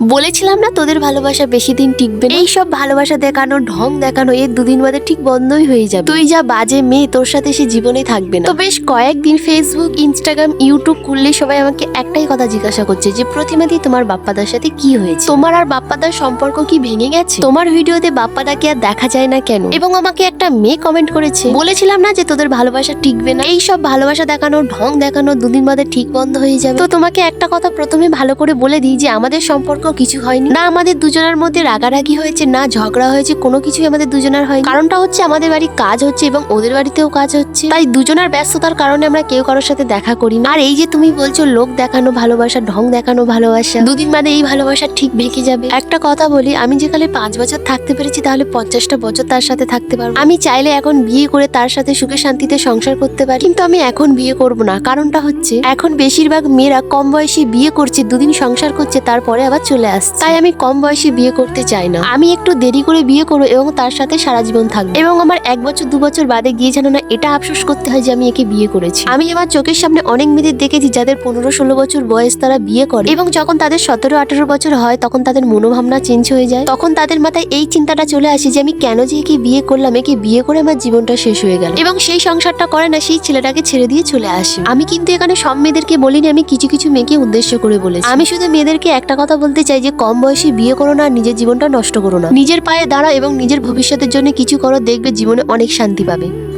বলেছিলাম না তোদের ভালোবাসা বেশি দিন টিকবে না। এই সব ভালোবাসা দেখানো ঢং দেখানো এর দুদিন বাদে ঠিক বন্ধই হয়ে যাবে। তুই যা বাজে মেয়ে তোর সাথে সে জীবনে থাকবে না। তো বেশ কয়েকদিন ফেসবুক ইনস্টাগ্রাম ইউটিউব খুললে সবাই আমাকে একটাই কথা জিজ্ঞাসা করছে যে প্রতিমাদি তোমার বাপ্পাদার সাথে কি হয়েছে? তোমার আর বাপ্পাদার সম্পর্ক কি ভেঙে গেছে? তোমার ভিডিওতে বাপ্পাদাকে আর দেখা যায় না কেন? এবং আমাকে একটা মেয়ে কমেন্ট করেছে। বলেছিলাম না যে তোদের ভালোবাসা টিকবে না? এই সব ভালোবাসা দেখানো ঢং দেখানো দুদিন বাদে ঠিক বন্ধ হয়ে যাবে। তো তোমাকে একটা কথা প্রথমে ভালো করে বলে দিই যে আমাদের সম্পর্ক কিছু হয়নি। না আমাদের দুজনের মধ্যে রাগারাগি হয়েছে, না ঝগড়া হয়েছে, কোনো কিছুই আমাদের দুজনের হয়নি। কারণটা হচ্ছে আমাদের বাড়ি কাজ হচ্ছে এবং ওদের বাড়িতেও কাজ হচ্ছে। তাই দুজনের ব্যস্ততার কারণে আমরা কেউ কারোর সাথে দেখা করি না আর এই যে তুমি বলছো লোক দেখানো ভালোবাসা, ঢং দেখানো ভালোবাসা, দুদিন বাদে এই ভালোবাসা ঠিক ভেঙে যাবে। একটা কথা বলি, আমি যেখানে পাঁচ বছর থাকতে পেরেছি তাহলে পঞ্চাশটা বছর তার সাথে থাকতে পারব। আমি চাইলে এখন বিয়ে করে তার সাথে সুখে শান্তিতে সংসার করতে পারি। কিন্তু আমি এখন বিয়ে করব না। কারণটা হচ্ছে, এখন বেশিরভাগ মেয়েরা কম বয়সে বিয়ে করছে, দুদিন সংসার করছে, তারপরে আবার চলে আসছে। তাই আমি কম বয়সে বিয়ে করতে চাই না। আমি একটু দেরি করে বিয়ে করব এবং তার সাথে সারা জীবন থাকব। এবং আমার এক বছর, দু বছর বাদে গিয়ে যেন না এটা আফসোস করতে হয় যে আমি একে বিয়ে করেছি। আমি আমার চোখের সামনে অনেক মেয়েদের দেখেছি যাদের পনেরো, ষোলো বছর বয়স তারা বিয়ে করে। এবং যখন তাদের সতেরো, আঠারো বছর হয়, তখন তাদের মনোভাবনা চেঞ্জ হয়ে যায়। তখন তাদের মাথায় এই চিন্তাটা চলে আসে যে আমি কেন যে একে বিয়ে করলাম, একে বিয়ে করে আমার জীবনটা শেষ হয়ে গেল। এবং সেই সংসারটা করে না, সেই ছেলেটাকে ছেড়ে দিয়ে চলে আসে। আমি কিন্তু এখানে সব মেয়েদেরকে বলিনি, আমি কিছু কিছু মেয়েকে উদ্দেশ্য করে বলেছি। আমি শুধু মেয়েদেরকে একটা কথা বলতে চাই যে কম বয়সে বিয়ে করো না, নিজের জীবনটা নষ্ট করো না। নিজের পায়ে দাঁড়া এবং নিজের ভবিষ্যতের জন্য কিছু করো, দেখবে জীবনে অনেক শান্তি পাবে।